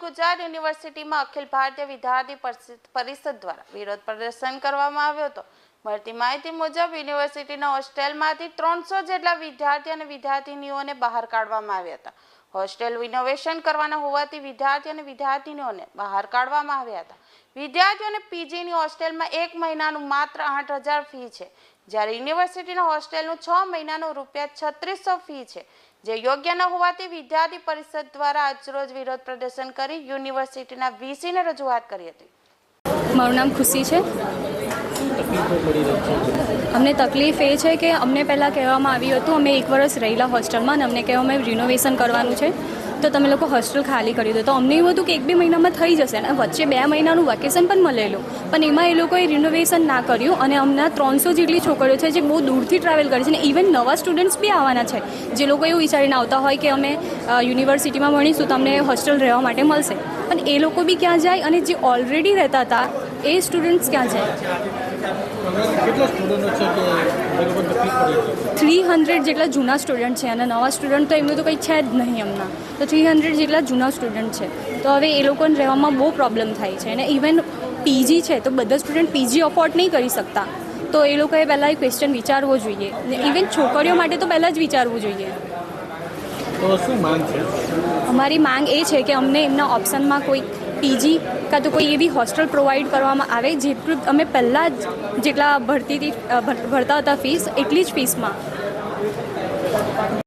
ગુજરાત યુનિવર્સિટીમાં અખિલ ભારતીય વિદ્યાર્થી પરિષદ દ્વારા વિરોધ પ્રદર્શન કરવામાં આવ્યો હતો. મળતી માહિતી મુજબ યુનિવર્સિટીના હોસ્ટેલમાંથી ત્રણસો જેટલા વિદ્યાર્થી અને વિદ્યાર્થિનીઓને બહાર કાઢવામાં આવ્યા હતા. હોસ્ટેલ ઇનોવેશન કરવાના હોવાથી વિદ્યાર્થી અને વિદ્યાર્થિનીઓને બહાર કાઢવામાં આવ્યા હતા. વિદ્યાર્થીઓને પીજીની હોસ્ટેલમાં એક મહિનાનું માત્ર આઠ હજાર ફી છે. જ્યારે યુનિવર્સિટીના હોસ્ટેલનું છ મહિનાનું રૂપિયા છત્રીસો ફી છે. જે યોગ્ય ન હોવાથી વિદ્યાર્થી પરિષદ દ્વારા આજરોજ વિરોધ પ્રદર્શન કરી યુનિવર્સિટીના વીસીને રજૂઆત કરી હતી. મારું નામ ખુશી છે. અમને તકલીફ એ છે કે અમને પહેલાં કહેવામાં આવ્યું હતું, અમે એક વર્ષ રહેલા હોસ્ટેલમાં અને અમને અમે રિનોવેશન કરવાનું છે, તો તમે લોકો હોસ્ટેલ ખાલી કરી દો. તો અમને એવું હતું કે એક બે મહિનામાં થઈ જશે અને વચ્ચે બે મહિનાનું વેકેશન પણ મળેલું. પણ એમાં એ લોકોએ રિનોવેશન ના કર્યું અને અમને ત્રણસો જેટલી છોકરીઓ છે જે બહુ દૂરથી ટ્રાવેલ કરે છે અને ઇવન નવા સ્ટુડન્ટ્સ બી આવવાના છે. જે લોકો એવું વિચારીને આવતા હોય કે અમે યુનિવર્સિટીમાં ભણીશું તમને હોસ્ટેલ રહેવા માટે મળશે. પણ એ લોકો બી ક્યાં જાય અને જે ઓલરેડી રહેતા હતા, એ સ્ટુડન્ટ્સ ક્યાં જાય? થ્રી હંડ્રેડ જેટલા જૂના સ્ટુડન્ટ છે અને નવા સ્ટુડન્ટ તો એમનું તો કંઈ છે જ નહીં એમના. તો થ્રી હંડ્રેડ જેટલા જૂના સ્ટુડન્ટ છે. તો હવે એ લોકોને રહેવામાં બહુ પ્રોબ્લેમ થાય છે. અને ઇવન પીજી છે તો બધા સ્ટુડન્ટ પીજી અફોર્ડ નહીં કરી શકતા. તો એ લોકોએ પહેલાં એ ક્વેશ્ચન વિચારવો જોઈએ. ઇવન છોકરીઓ માટે તો પહેલાં જ વિચારવું જોઈએ. અમારી માંગ એ છે કે અમને એમના ઓપ્શનમાં કોઈ પીજી કાં તો કોઈ એવી હોસ્ટેલ પ્રોવાઈડ કરવામાં આવે જેટલું અમે પહેલાં જ જેટલા ભરતીથી અ, ભરતા હતા ફીસ એટલી જ ફીસમાં